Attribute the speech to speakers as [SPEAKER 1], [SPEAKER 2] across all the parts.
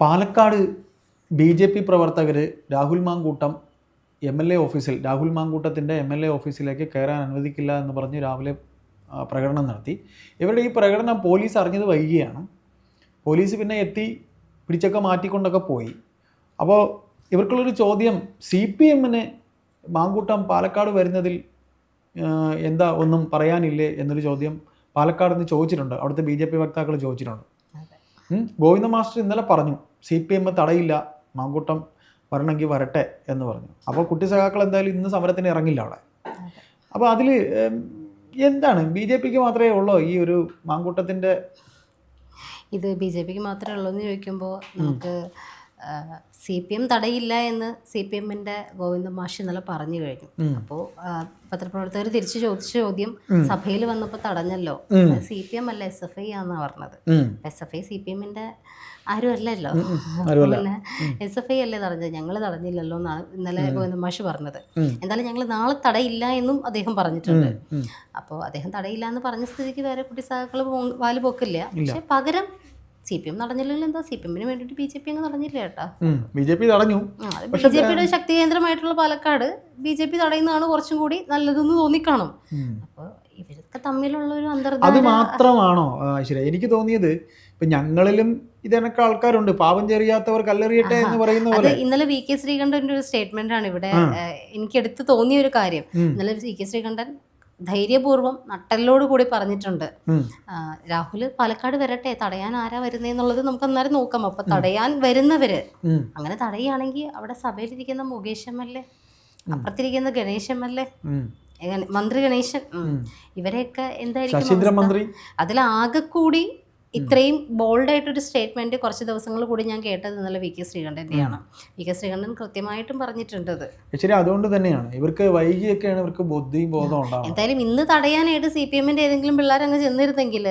[SPEAKER 1] Palakkad B J P പ്രവർത്തകർ Rahul Mankoottam M L A ഓഫീസിൽ രാഹുൽ മാങ്കൂട്ടത്തിന്റെ എം എൽ എ ഓഫീസിലേക്ക് കയറാൻ അനുവദിക്കില്ല എന്ന് പറഞ്ഞ് രാവിലെ പ്രകടനം നടത്തി. ഇവരുടെ ഈ പ്രകടനം പോലീസ് അറിഞ്ഞത് വൈകിയാണ്. പോലീസ് പിന്നെ എത്തി പിടിച്ചൊക്കെ മാറ്റിക്കൊണ്ടൊക്കെ പോയി. അപ്പോൾ ഇവർക്കുള്ളൊരു ചോദ്യം സി പി എമ്മിന് മാങ്കൂട്ടം പാലക്കാട് വരുന്നതിൽ എന്താ ഒന്നും പറയാനില്ലേ എന്നൊരു ചോദ്യം പാലക്കാട് നിന്ന് ചോദിച്ചിട്ടുണ്ട്. അവിടുത്തെ ബി ജെ പി വക്താക്കൾ ചോദിച്ചിട്ടുണ്ട്. ഗോവിന്ദ മാസ്റ്റർ ഇന്നലെ പറഞ്ഞു സി പി എം തടയില്ല മാങ്കൂട്ടം വരണമെങ്കിൽ വരട്ടെ എന്ന് പറഞ്ഞു. അപ്പോൾ കുട്ടി സഖാക്കൾ എന്തായാലും ഇന്ന് സമരത്തിന് ഇറങ്ങില്ല അവിടെ. അപ്പോൾ അതിൽ എന്താണ്? ബി ജെ പിക്ക് മാത്രമേ ഉള്ളൂ ഈ ഒരു മാങ്കൂട്ടത്തിന്റെ
[SPEAKER 2] ഇത് ബി ജെ പിക്ക് മാത്രമേ ഉള്ളൂ എന്ന് ചോദിക്കുമ്പോൾ നമുക്ക് സി പി എം തടയില്ല എന്ന് സി പി എമ്മിന്റെ ഗോവിന്ദ മാഷ് ഇന്നലെ പറഞ്ഞു കഴിഞ്ഞു. അപ്പോൾ പത്രപ്രവർത്തകർ തിരിച്ചു ചോദിച്ച ചോദ്യം സഭയിൽ വന്നപ്പോൾ തടഞ്ഞല്ലോ. സി പി എം അല്ല എസ് എഫ് ഐ ആണെന്നാണ് പറഞ്ഞത്. S F I C P എമ്മിന്റെ ആരും അല്ലല്ലോ. പിന്നെ എസ് എഫ് ഐ അല്ലേ തടഞ്ഞത്? ഞങ്ങൾ തടഞ്ഞില്ലല്ലോ എന്നാണ് ഇന്നലെ ഗോവിന്ദ മാഷ് പറഞ്ഞത്. എന്തായാലും ഞങ്ങൾ നാളെ തടയില്ല എന്നും അദ്ദേഹം പറഞ്ഞിട്ടുണ്ട്. അപ്പോൾ അദ്ദേഹം തടയില്ല എന്ന് പറഞ്ഞ സ്ഥിതിക്ക് വേറെ കുട്ടി സഹാക്കൾ വാൽ പോക്കില്ല. പക്ഷെ പകരം സി പി എം നടഞ്ഞില്ലെങ്കിൽ എന്താ? സി പി എമ്മിന് വേണ്ടിയിട്ട് ബി ജെ പി അങ്ങ് നടഞ്ഞില്ല കേട്ടാ
[SPEAKER 1] ബി ജെ പി തടഞ്ഞു.
[SPEAKER 2] ബി ജെ പിയുടെ ശക്തി കേന്ദ്രമായിട്ടുള്ള പാലക്കാട് ബി ജെ പി തടയുന്നതാണ് കുറച്ചും കൂടി നല്ലതെന്ന് തോന്നിക്കാണും. അപ്പോൾ ഇവരൊക്കെ തമ്മിലുള്ള ഒരു
[SPEAKER 1] അത് മാത്രമാണോ ശരി എനിക്ക് തോന്നിയത് ഇപ്പൊ ഞങ്ങളിലും ഇതൊക്കെ ആൾക്കാരുണ്ട്. പാപം ചെറിയാത്തവർ കല്ലെറിയട്ടെ എന്ന് പറയുന്ന പോലെ.
[SPEAKER 2] ഇന്നലെ വി കെ ശ്രീകണ്ഠന്റെ ഒരു സ്റ്റേറ്റ്മെന്റ് ആണ് ഇവിടെ എനിക്ക് എടുത്തു തോന്നിയ ഒരു കാര്യം. ഇന്നലെ വി കെ ശ്രീകണ്ഠൻ ധൈര്യപൂർവം നട്ടലിലോട് കൂടി പറഞ്ഞിട്ടുണ്ട്. രാഹുൽ രാഹുൽ പാലക്കാട് വരട്ടെ തടയാൻ ആരാ വരുന്നതെന്നുള്ളത് നമുക്ക് അന്നേരം നോക്കാം. അപ്പൊ തടയാൻ വരുന്നവര്. അങ്ങനെ തടയുകയാണെങ്കിൽ അവിടെ സഭയിലിരിക്കുന്ന മുകേഷ് എം എൽ എ അപ്പുറത്തിരിക്കുന്ന ഗണേശ് എം എൽ എ മന്ത്രി ഗണേശൻ. ഇവരെയൊക്കെ എന്തായിരിക്കും അതിലാകെ കൂടി ഇത്രയും ബോൾഡായിട്ടൊരു സ്റ്റേറ്റ്മെന്റ് കുറച്ച് ദിവസങ്ങൾ കൂടി ഞാൻ കേട്ടത് ഇന്നലെ വി കെ ശ്രീകണ്ഠന്റെയാണ് വി കെ ശ്രീകണ്ഠൻ കൃത്യമായിട്ടും പറഞ്ഞിട്ടുണ്ട്.
[SPEAKER 1] ശരി അതുകൊണ്ട് തന്നെയാണ്. ഇവർക്ക് വൈകിയൊക്കെയാണ് ഇവർക്ക് ബുദ്ധിയും ബോധം
[SPEAKER 2] എന്തായാലും ഇന്ന് തടയാനായിട്ട് സി പി എമ്മിന്റെ ഏതെങ്കിലും പിള്ളേർ അങ്ങ് ചെന്നിരുന്നെങ്കിൽ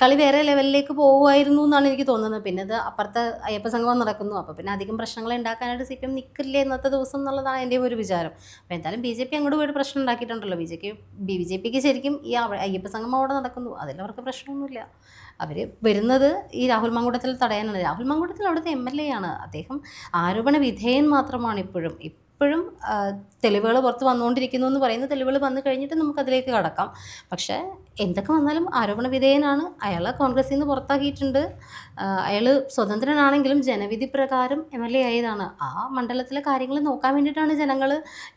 [SPEAKER 2] കളി വേറെ ലെവലിലേക്ക് പോകുമായിരുന്നു എന്നാണ് എനിക്ക് തോന്നുന്നത്. പിന്നെ അത് അപ്പുറത്തെ അയ്യപ്പ സംഗമം നടക്കുന്നു. അപ്പോൾ പിന്നെ അധികം പ്രശ്നങ്ങൾ ഉണ്ടാക്കാനായിട്ട് സി പി എം നിൽക്കില്ലേ ഇന്നത്തെ ദിവസം എന്നുള്ളതാണ് എന്റെ ഒരു വിചാരം. അപ്പോൾ എന്തായാലും ബി ജെ പി അങ്ങോട്ട് പോയിട്ട് പ്രശ്നം ഉണ്ടാക്കിയിട്ടുണ്ടല്ലോ. B J P B J പിക്ക് ശരിക്കും ഈ അയ്യപ്പ സംഗമം അവിടെ നടക്കുന്നു. അതിലവർക്ക് പ്രശ്നമൊന്നുമില്ല. അവർ വരുന്നത് ഈ രാഹുൽ മങ്കുടത്തിൽ തടയാനാണ്. രാഹുൽ മങ്കുടത്തിൽ അവിടുത്തെ എം എൽ എ ആണ്. അദ്ദേഹം ആരോപണ വിധേയൻ മാത്രമാണ് ഇപ്പോഴും. ഇപ്പോഴും തെളിവുകൾ പുറത്ത് വന്നുകൊണ്ടിരിക്കുന്നു എന്ന് പറയുന്ന തെളിവുകൾ വന്നു കഴിഞ്ഞിട്ട് നമുക്ക് അതിലേക്ക് കടക്കാം. പക്ഷേ എന്തൊക്കെ വന്നാലും ആരോപണ വിധേയനാണ്. അയാളെ കോൺഗ്രസിൽ നിന്ന് പുറത്താക്കിയിട്ടുണ്ട്. അയാൾ സ്വതന്ത്രനാണെങ്കിലും ജനവിധി പ്രകാരം എം എൽ എ ആയതാണ്. ആ മണ്ഡലത്തിലെ കാര്യങ്ങൾ നോക്കാൻ വേണ്ടിയിട്ടാണ് ജനങ്ങൾ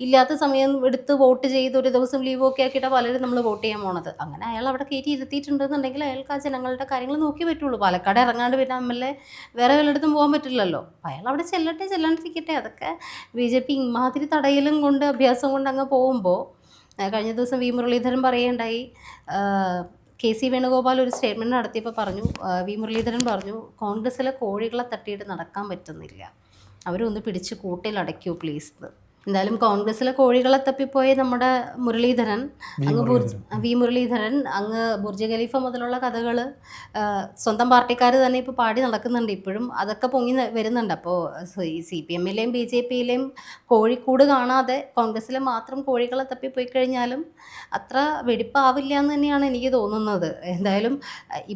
[SPEAKER 2] ഇല്ലാത്ത സമയം എടുത്ത് വോട്ട് ചെയ്ത് ഒരു ദിവസം ലീവ് ഒക്കെ ആക്കിയിട്ട് പലരും നമ്മൾ വോട്ട് ചെയ്യാൻ പോണത്. അങ്ങനെ അയാൾ അവിടെ കയറ്റി ഇരുത്തിയിട്ടുണ്ടെന്നുണ്ടെങ്കിൽ അയാൾക്ക് ആ ജനങ്ങളുടെ കാര്യങ്ങൾ നോക്കി പറ്റുള്ളൂ. പാലക്കാട് ഇറങ്ങാണ്ട് പിന്നെ എം എൽ എ വേറെ വല്ലയിടത്തും പോകാൻ പറ്റില്ലല്ലോ. അയാൾ അവിടെ ചെല്ലട്ടെ ചെല്ലാണ്ടിരിക്കട്ടെ. അതൊക്കെ ബി ജെ പി ഇമാതിരി തടയലും കൊണ്ട് അഭ്യാസം കൊണ്ട് അങ്ങ് പോകുമ്പോൾ കഴിഞ്ഞ ദിവസം വി മുരളീധരൻ പറയുകയുണ്ടായി. കെ സി വേണുഗോപാൽ ഒരു സ്റ്റേറ്റ്മെന്റ് നടത്തിയപ്പോൾ പറഞ്ഞു വി മുരളീധരൻ പറഞ്ഞു കോൺഗ്രസ്സിലെ കോഴികളെ തട്ടിയിട്ട് നടക്കാൻ പറ്റുന്നില്ല. അവരൊന്ന് പിടിച്ച് കൂട്ടിലടയ്ക്കൂ പ്ലീസ് എന്തായാലും കോൺഗ്രസിലെ കോഴികളെ തപ്പിപ്പോയ നമ്മുടെ മുരളീധരൻ അങ്ങ് വി മുരളീധരൻ അങ്ങ് ബുർജ് ഖലീഫ മുതലുള്ള കഥകൾ സ്വന്തം പാർട്ടിക്കാർ തന്നെ ഇപ്പോൾ പാടി നടക്കുന്നുണ്ട്. ഇപ്പോഴും അതൊക്കെ പൊങ്ങി വരുന്നുണ്ട്. അപ്പോൾ സി പി എമ്മിലെയും ബി ജെ പിയിലെയും കോഴിക്കൂട് കാണാതെ കോൺഗ്രസ്സിലെ മാത്രം കോഴികളെ തപ്പിപ്പോയി കഴിഞ്ഞാലും അത്ര വെടിപ്പാവില്ല എന്ന് തന്നെയാണ് എനിക്ക് തോന്നുന്നത്. എന്തായാലും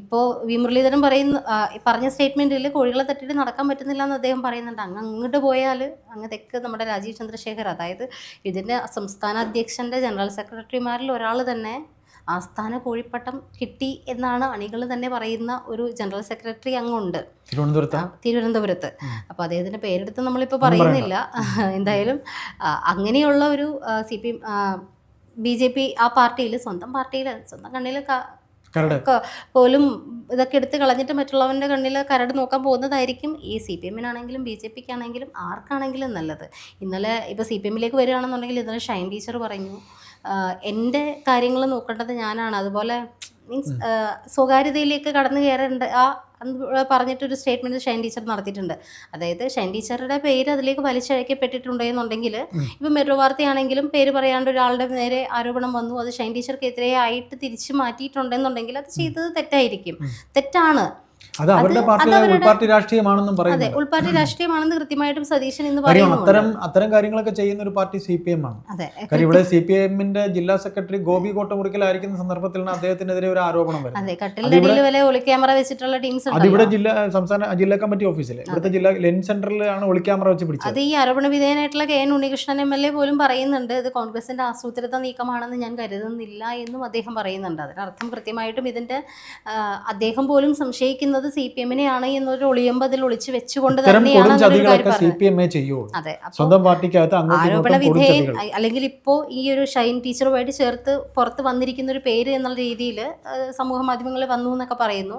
[SPEAKER 2] ഇപ്പോൾ വി മുരളീധരൻ പറയുന്ന പറഞ്ഞ സ്റ്റേറ്റ്മെന്റിൽ കോഴികളെ തട്ടിയിട്ട് നടക്കാൻ പറ്റുന്നില്ല എന്ന് അദ്ദേഹം പറയുന്നുണ്ട്. അങ്ങ് അങ്ങോട്ട് പോയാൽ അങ്ങ് തെക്ക് നമ്മുടെ രാജീവ് ചന്ദ്രശേഖർ അതായത് ഇതിന്റെ സംസ്ഥാന അധ്യക്ഷന്റെ ജനറൽ സെക്രട്ടറിമാരിൽ ഒരാൾ തന്നെ ആസ്ഥാന കോഴിപ്പട്ടം കിട്ടി എന്നാണ് അണികൾ തന്നെ പറയുന്ന ഒരു ജനറൽ സെക്രട്ടറി അങ്ങുണ്ട്.
[SPEAKER 1] തിരുവനന്തപുരത്ത്?
[SPEAKER 2] അപ്പോൾ അദ്ദേഹത്തിന്റെ പേരെടുത്ത് നമ്മളിപ്പോൾ പറയുന്നില്ല. എന്തായാലും അങ്ങനെയുള്ള ഒരു C P B J P ആ പാർട്ടിയിൽ സ്വന്തം പാർട്ടിയിൽ സ്വന്തം കണ്ണിൽ പോലും ഇതൊക്കെ എടുത്ത് കളഞ്ഞിട്ട് മറ്റുള്ളവന്റെ കണ്ണിൽ കരട് നോക്കാൻ പോകുന്നതായിരിക്കും. ഈ സി പി എമ്മിനാണെങ്കിലും ബി ജെ പിക്ക് ആണെങ്കിലും ആർക്കാണെങ്കിലും നല്ലത്. ഇന്നലെ ഇപ്പോൾ സി പി എമ്മിലേക്ക് വരികയാണെന്നുണ്ടെങ്കിൽ ഇന്നലെ ഷൈൻ ടീച്ചർ പറഞ്ഞു എന്റെ കാര്യങ്ങൾ നോക്കേണ്ടത് ഞാനാണ്. അതുപോലെ മീൻസ് സ്വകാര്യതയിലേക്ക് കടന്നു കയറേണ്ട ആ അന്ന് പറഞ്ഞിട്ടൊരു സ്റ്റേറ്റ്മെന്റ് ഷൈൻ ടീച്ചർ നടത്തിയിട്ടുണ്ട്. അതായത് ഷൈൻ ടീച്ചറുടെ പേര് അതിലേക്ക് വലിച്ചഴക്കപ്പെട്ടിട്ടുണ്ടെന്നുണ്ടെങ്കിൽ ഇപ്പം മെട്രോ വാർത്തയാണെങ്കിലും പേര് പറയാണ്ട് ഒരാളുടെ നേരെ ആരോപണം വന്നു അത് ഷൈൻ ടീച്ചർക്കെതിരെ ആയിട്ട് തിരിച്ചു മാറ്റിയിട്ടുണ്ടെന്നുണ്ടെങ്കിൽ അത് ചെയ്തത് തെറ്റായിരിക്കും. തെറ്റാണ്.
[SPEAKER 1] അത് അവരുടെ
[SPEAKER 2] പാർട്ടി
[SPEAKER 1] പാർട്ടിയിലെ ഉൾപാർട്ടി രാഷ്ട്രീയമാണെന്നും
[SPEAKER 2] അതെ
[SPEAKER 1] പറയുന്നത്
[SPEAKER 2] ഉൾപാർട്ടി രാഷ്ട്രീയമാണെന്ന് കൃത്യമായിട്ടും സതീശൻ ഇന്ന് പറയുന്നു
[SPEAKER 1] അത്തരം അത്തരം കാര്യങ്ങളൊക്കെ ചെയ്യുന്ന ഒരു പാർട്ടി സി പി എം ആണ്.
[SPEAKER 2] അതെ
[SPEAKER 1] കാര്യം ഇവിടെ സി പി എമ്മിന്റെ ജില്ലാ സെക്രട്ടറി ഗോപി കോട്ടമുറിക്കലായിരിക്കുന്ന സന്ദർഭത്തിലാണ് അദ്ദേഹത്തിനെതിരെ ഒരു ആരോപണം വരുന്നത്.
[SPEAKER 2] അതെ
[SPEAKER 1] അതിവിടെ ജില്ലാ സംസ്ഥാന ജില്ലാ കമ്മിറ്റി ഓഫീസിൽ ഇവിടുത്തെ ജില്ലാ ലെൻ സെന്ററിലാണ് ഒളിക്യാമറ വെച്ച് പിടിച്ചത്.
[SPEAKER 2] അത് ഈ ആരോപണ വിധേയനായിട്ടുള്ള K N Unnikrishnan M L A പോലും പറയുന്നുണ്ട് ഇത് കോൺഗ്രസിന്റെ ആസൂത്രിത നീക്കമാണെന്ന് ഞാൻ കരുതുന്നില്ല എന്നും അദ്ദേഹം പറയുന്നുണ്ട്. അതിനർത്ഥം കൃത്യമായിട്ടും ഇതിന്റെ അദ്ദേഹം പോലും സംശയിക്കുന്നത് സി പി എമ്മിനെയാണ് എന്നൊരു ഒളിയമ്പതിൽ ഒളിച്ചു വെച്ചുകൊണ്ട് തന്നെയാണ് എന്നൊരു ആരോപണ വിധേയൻ അല്ലെങ്കിൽ ഇപ്പോ ഈ ഒരു ഷൈൻ ടീച്ചറുമായിട്ട് ചേർത്ത് പുറത്ത് വന്നിരിക്കുന്ന ഒരു പേര് എന്നുള്ള രീതിയിൽ സമൂഹ മാധ്യമങ്ങളിൽ വന്നു എന്നൊക്കെ പറയുന്നു.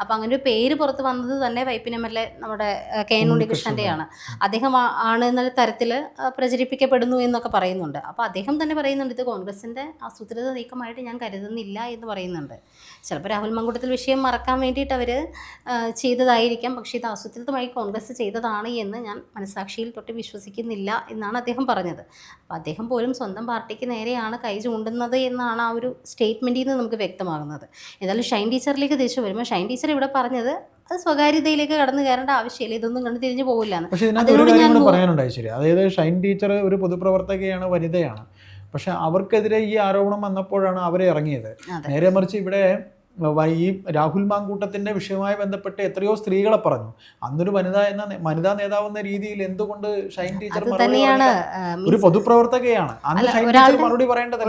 [SPEAKER 2] അപ്പൊ അങ്ങനെ ഒരു പേര് പുറത്ത് വന്നത് തന്നെ വൈപ്പിൻ എം എൽ എ നമ്മുടെ കെ എൻ ഉണ്ണികൃഷ്ണന്റെയാണ്. അദ്ദേഹം ആണ് എന്നുള്ള തരത്തിൽ പ്രചരിപ്പിക്കപ്പെടുന്നു എന്നൊക്കെ പറയുന്നുണ്ട്. അപ്പൊ അദ്ദേഹം തന്നെ പറയുന്നുണ്ട് ഇത് കോൺഗ്രസിന്റെ ആസൂത്രിത നീക്കമായിട്ട് ഞാൻ കരുതുന്നില്ല എന്ന് പറയുന്നുണ്ട്. ചിലപ്പോൾ രാഹുൽ മങ്കുട്ടത്തിൽ വിഷയം മറക്കാൻ വേണ്ടിയിട്ട് അവർ ചെയ്തതായിരിക്കാം. പക്ഷേ ഇത് ആസൂത്രിതമായി കോൺഗ്രസ് ചെയ്തതാണ് എന്ന് ഞാൻ മനസാക്ഷിയിൽ തൊട്ട് വിശ്വസിക്കുന്നില്ല എന്നാണ് അദ്ദേഹം പറഞ്ഞത്. അപ്പോൾ അദ്ദേഹം പോലും സ്വന്തം പാർട്ടിക്ക് നേരെയാണ് കൈ ചൂണ്ടുന്നത് എന്നാണ് ആ ഒരു സ്റ്റേറ്റ്മെന്റിൽ നിന്ന് നമുക്ക് വ്യക്തമാകുന്നത്. ഏതായാലും ഷൈൻ ടീച്ചറിലേക്ക് തിരിച്ചു വരുമ്പോൾ ഷൈൻ ടീച്ചർ ഇവിടെ പറഞ്ഞത് അത് സ്വകാര്യതയിലേക്ക് കടന്നു കയറേണ്ട ആവശ്യമില്ല ഇതൊന്നും കണ്ട് തിരിഞ്ഞു പോകില്ല
[SPEAKER 1] പക്ഷെ ഇതിനകത്ത്
[SPEAKER 2] ഞാൻ
[SPEAKER 1] പറയാനുണ്ടായി ശരി. അതായത് ഷൈൻ ടീച്ചർ ഒരു പൊതുപ്രവർത്തകയാണ് വനിതയാണ്. പക്ഷെ അവർക്കെതിരെ ഈ ആരോപണം വന്നപ്പോഴാണ് അവരെ ഇറങ്ങിയത്. നേരെ മറിച്ച് ഇവിടെ ഈ രാഹുൽ മാങ്കൂട്ടത്തിന്റെ വിഷയവുമായി ബന്ധപ്പെട്ട് എത്രയോ സ്ത്രീകളെ പറഞ്ഞു. അന്നൊരു വനിത എന്ന വനിതാ നേതാവ് എന്ന രീതിയിൽ എന്തുകൊണ്ട് ഷൈൻ ടീച്ചർ ഒരു പൊതുപ്രവർത്തകയാണ്. അന്ന് ഷൈൻ ടീച്ചർ മറുപടി പറയേണ്ടതല്ലേ?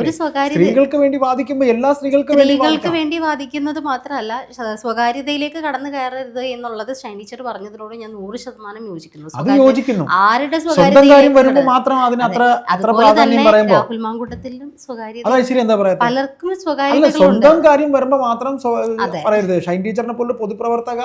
[SPEAKER 1] സ്ത്രീകൾക്ക് വേണ്ടി വാദിക്കുമ്പോൾ എല്ലാ സ്ത്രീകൾക്കും
[SPEAKER 2] സ്ത്രീകൾക്ക് വേണ്ടി വാദിക്കുന്നത് മാത്രമല്ല സ്വ- സ്വകാര്യതയിലേക്ക് കടന്നു കയറരുത് എന്നുള്ളത് ഷൈൻ ടീച്ചർ പറഞ്ഞതിനോട് ഞാൻ നൂറ് ശതമാനം യോജിക്കുന്നു.
[SPEAKER 1] അത് യോജിക്കുന്നു.
[SPEAKER 2] ആരുടെ
[SPEAKER 1] സ്വന്തം കാര്യം വരുമ്പോൾ മാത്രം അതിന് അത്ര അത്ര
[SPEAKER 2] തന്നെ
[SPEAKER 1] പ്രാധാന്യം പറയുമ്പോൾ
[SPEAKER 2] രാഹുൽ മാങ്കൂട്ടത്തിലും സ്വകാര്യത പലർക്കും സ്വകാര്യ
[SPEAKER 1] സ്വന്തം കാര്യം വരുമ്പോൾ മാത്രം. പറയരുത്. ഷൈൻ ടീച്ചറിനെ പോലുള്ള പൊതുപ്രവർത്തക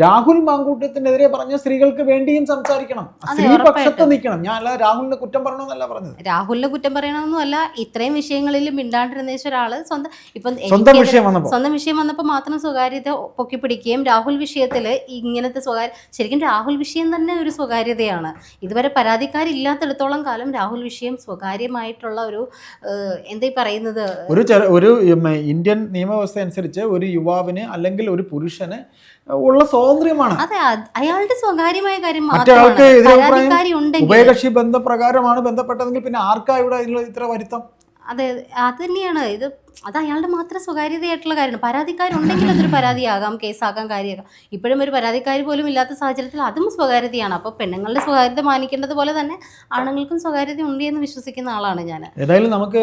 [SPEAKER 1] രാഹുൽ മാങ്കൂട്ടത്തിനെതിരെ പറഞ്ഞ സ്ത്രീകൾക്ക് വേണ്ടിയും സംസാരിക്കണം.
[SPEAKER 2] സ്ത്രീപക്ഷത്ത്
[SPEAKER 1] സ്ത്രീ പക്ഷത്ത് നിൽക്കണം. ഞാൻ അല്ല രാഹുലിനെ കുറ്റം പറയണമെന്നല്ല പറഞ്ഞത്.
[SPEAKER 2] രാഹുലിനെ കുറ്റം പറയണമെന്നല്ല ഇത്രയും വിഷയങ്ങളിൽ മിണ്ടാണ്ടിരുന്ന ഒരാൾ സ്വന്തം ഇപ്പം
[SPEAKER 1] സ്വന്തം വിഷയം വന്നപ്പോ.
[SPEAKER 2] സ്വന്തം വിഷയം വന്നപ്പോൾ മാത്രം സ്വകാര്യത പൊക്കി പിടിക്കുകയും രാഹുൽ വിഷയത്തിൽ ഇങ്ങനത്തെ സ്വകാര്യ ശരിക്കും രാഹുൽ വിഷയം തന്നെ ഒരു സ്വകാര്യതയാണ്. ഇതുവരെ പരാതിക്കാരില്ലാത്തിടത്തോളം കാലം രാഹുൽ വിഷയം സ്വകാര്യമായിട്ടുള്ള ഒരു എന്താ ഈ പറയുന്നത്?
[SPEAKER 1] ഒരു ഒരു ഇന്ത്യൻ നിയമവ്യവസ്ഥ അനുസരിച്ച് ഒരു യുവാവിന് അല്ലെങ്കിൽ ഒരു പുരുഷന് ഉള്ള സ്വാതന്ത്ര്യമാണ്.
[SPEAKER 2] അതെ അയാളുടെ സ്വകാര്യമായ കാര്യം
[SPEAKER 1] മറ്റൊരാൾക്ക് ഉഭയകക്ഷി ബന്ധപ്രകാരമാണ് ബന്ധപ്പെട്ടതെങ്കിൽ പിന്നെ ആർക്കാ ഇവിടെ ഇത്ര വരുത്തം?
[SPEAKER 2] അതെ അത് തന്നെയാണ്. ഇത് അത് അയാളുടെ മാത്രം സ്വകാര്യതയായിട്ടുള്ള കാര്യമാണ്. പരാതിക്കാരുണ്ടെങ്കിൽ അതൊരു പരാതിയാകാം കേസാകാം കാര്യമാകാം. ഇപ്പോഴും ഒരു പരാതിക്കാർ പോലും ഇല്ലാത്ത സാഹചര്യത്തിൽ അതും സ്വകാര്യതയാണ്. അപ്പോൾ പെണ്ണുങ്ങളുടെ സ്വകാര്യത മാനിക്കേണ്ടത് പോലെ തന്നെ ആണുങ്ങൾക്കും സ്വകാര്യത ഉണ്ട് എന്ന് വിശ്വസിക്കുന്ന ആളാണ് ഞാൻ
[SPEAKER 1] ഏതായാലും നമുക്ക്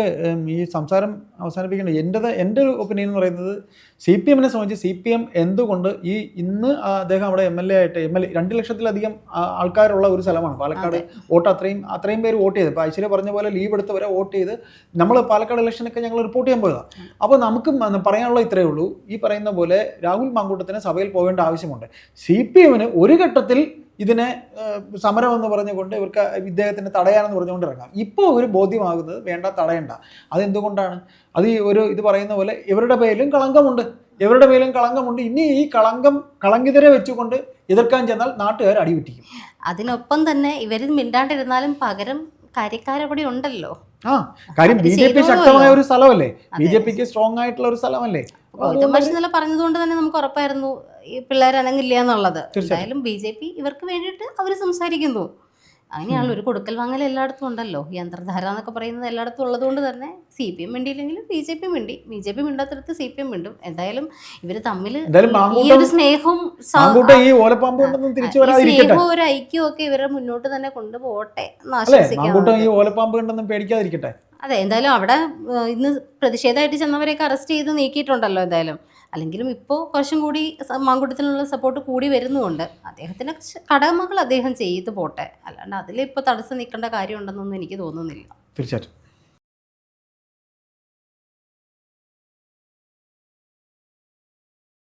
[SPEAKER 1] ഈ സംസാരം അവസാനിപ്പിക്കേണ്ട. എന്റെ എന്റെ ഒരു ഒപ്പീനിയൻ എന്ന് പറയുന്നത് സി പി എമ്മിനെ സംബന്ധിച്ച് സി പി എം എന്തുകൊണ്ട് ഈ ഇന്ന് അദ്ദേഹം അവിടെ എം എൽ എ ആയിട്ട് എം എൽ എ രണ്ട് ലക്ഷത്തിലധികം ആൾക്കാരുള്ള ഒരു സ്ഥലമാണ്. പാലക്കാട് വോട്ട് അത്രയും അത്രയും പേര് വോട്ട് ചെയ്ത്. ഇപ്പോൾ ഐശ്വര്യ പറഞ്ഞ പോലെ ലീവ് എടുത്തവരെ വോട്ട് ചെയ്ത് നമ്മൾ പാലക്കാട് ഇലക്ഷനൊക്കെ ഞങ്ങൾ റിപ്പോർട്ട് ചെയ്യാൻ പോയതാണ് അപ്പോൾ നമുക്ക് പറയാനുള്ള ഇത്രയേ ഉള്ളൂ. ഈ പറയുന്ന പോലെ രാഹുൽ മാങ്കൂട്ടത്തിന് സഭയിൽ പോകേണ്ട ആവശ്യമുണ്ട്. സി പി എമ്മിന് ഒരു ഘട്ടത്തിൽ ഇതിനെ സമരം എന്ന് പറഞ്ഞുകൊണ്ട് ഇവർക്ക് ഇദ്ദേഹത്തിന് തടയാനെന്ന് പറഞ്ഞുകൊണ്ട് ഇറങ്ങാം. ഇപ്പോൾ ഒരു ബോധ്യമാകുന്നത് വേണ്ട തടയണ്ട. അതെന്തുകൊണ്ടാണ്? അത് ഈ ഒരു ഇത് പറയുന്ന പോലെ ഇവരുടെ പേരിലും കളങ്കമുണ്ട്. ഇവരുടെ പേരിലും കളങ്കമുണ്ട്. ഇനി ഈ കളങ്കം കളങ്കിതരെ വെച്ചുകൊണ്ട് എതിർക്കാൻ ചെന്നാൽ നാട്ടുകാർ അടിവിറ്റിക്കും
[SPEAKER 2] അതിനൊപ്പം തന്നെ ഇവർ മിണ്ടാണ്ടിരുന്നാലും പകരം കാര്യക്കാരവിടെ ഉണ്ടല്ലോ.
[SPEAKER 1] ആ കാര്യം ബി ജെ പി ശക്തമായ ഒരു സ്ഥലമല്ലേ? ബി. ജെ പിക്ക് സ്ട്രോങ് ആയിട്ടുള്ള ഒരു സ്ഥലമല്ലേ?
[SPEAKER 2] ഗൗതം മാഷ് ഇന്നലെ പറഞ്ഞതുകൊണ്ട് തന്നെ നമുക്ക് ഉറപ്പായിരുന്നു ഈ പിള്ളേർ അനങ്ങില്ല എന്നുള്ളത്. എന്തായാലും ബി ജെ പി ഇവർക്ക് വേണ്ടിയിട്ട് അവർ സംസാരിക്കുന്നു. അങ്ങനെയാണല്ലോ ഒരു കൊടുക്കൽ വാങ്ങൽ എല്ലായിടത്തും ഉണ്ടല്ലോ. യന്ത്രധാര എന്നൊക്കെ പറയുന്നത് എല്ലായിടത്തും ഉള്ളതുകൊണ്ട് തന്നെ സി പി എം മിണ്ടിയില്ലെങ്കിലും ബി ജെ പി മിണ്ടി. ബി ജെ പി മിണ്ടാത്തടത്ത് സി പി എം മിണ്ടും എന്തായാലും ഇവർ തമ്മിൽ ഈ ഒരു സ്നേഹവും സ്നേഹവും ഒരു ഐക്യവും ഒക്കെ ഇവരെ മുന്നോട്ട് തന്നെ കൊണ്ടുപോകട്ടെ എന്ന് ആശംസിക്കാം
[SPEAKER 1] ഈ
[SPEAKER 2] നമുക്ക്.
[SPEAKER 1] ഓലപ്പാമ്പ് കണ്ടൊന്നും പേടിക്കാതിരിക്കട്ടെ.
[SPEAKER 2] അതെ എന്തായാലും അവിടെ ഇന്ന് പ്രതിഷേധമായിട്ട് ചെന്നവരെയൊക്കെ അറസ്റ്റ് ചെയ്ത് നീക്കിയിട്ടുണ്ടല്ലോ എന്തായാലും. അല്ലെങ്കിലും ഇപ്പോൾ കുറച്ചും കൂടി മാങ്കുട്ടത്തിനുള്ള സപ്പോർട്ട് കൂടി വരുന്നുമുണ്ട്. അദ്ദേഹത്തിന്റെ കടമകൾ അദ്ദേഹം ചെയ്ത് പോട്ടെ. അല്ലാണ്ട് അതിലിപ്പോൾ തടസ്സം നിൽക്കേണ്ട കാര്യമുണ്ടെന്നൊന്നും എനിക്ക് തോന്നുന്നില്ല.
[SPEAKER 1] തീർച്ചയായിട്ടും.